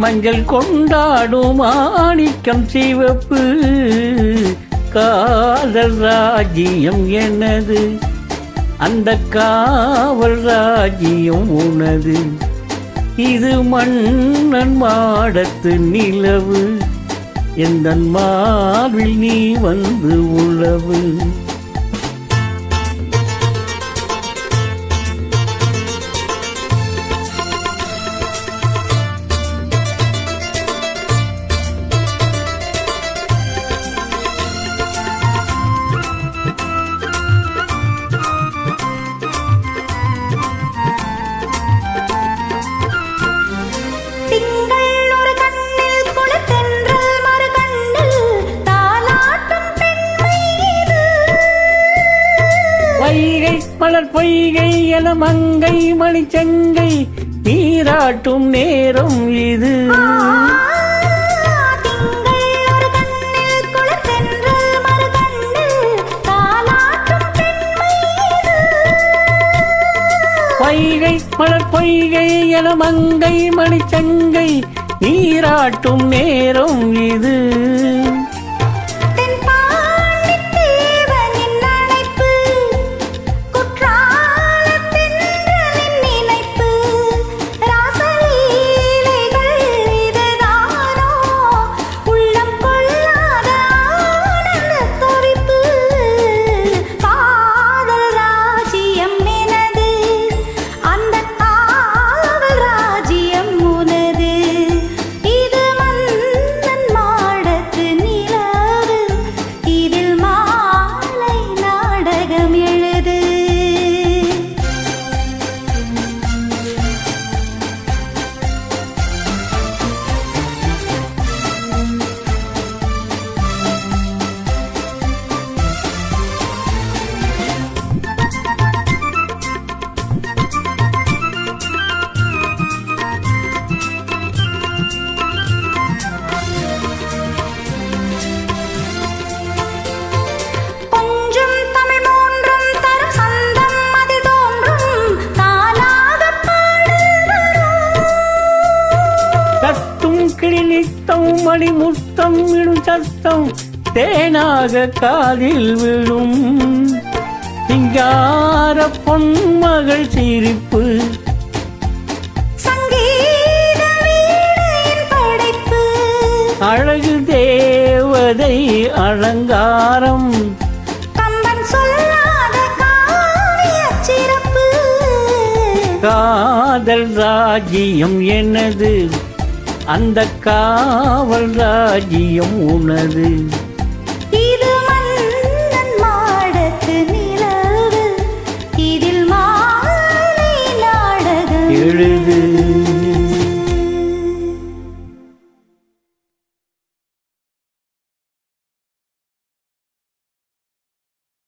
மஞ்சள் கொண்டாடும் மாணிக்கம் சிவப்பு. காதல் ராஜ்யம் எனது. அந்த காவல் ராஜ்யம் உனது. இது மன்னன் மாடத்து நிலவு. எந்த மார்பில் நீ வந்து உழவு. மலர் பொய்கை என மங்கை மணிச்சங்கை நீராட்டும் நேரம் இது. வைகை மலர் பொய்கை என மங்கை மணிச்சங்கை நீராட்டும் நேரம் இது. மணி முத்தம் விடும் சத்தம் தேனாக காதில் விழும். சிங்கார பொன்மகள் சிரிப்பு. அழகு தேவதை அலங்காரம். காதல் ராஜ்யம் எனது அந்த காவல் ராஜ்யம் உனது.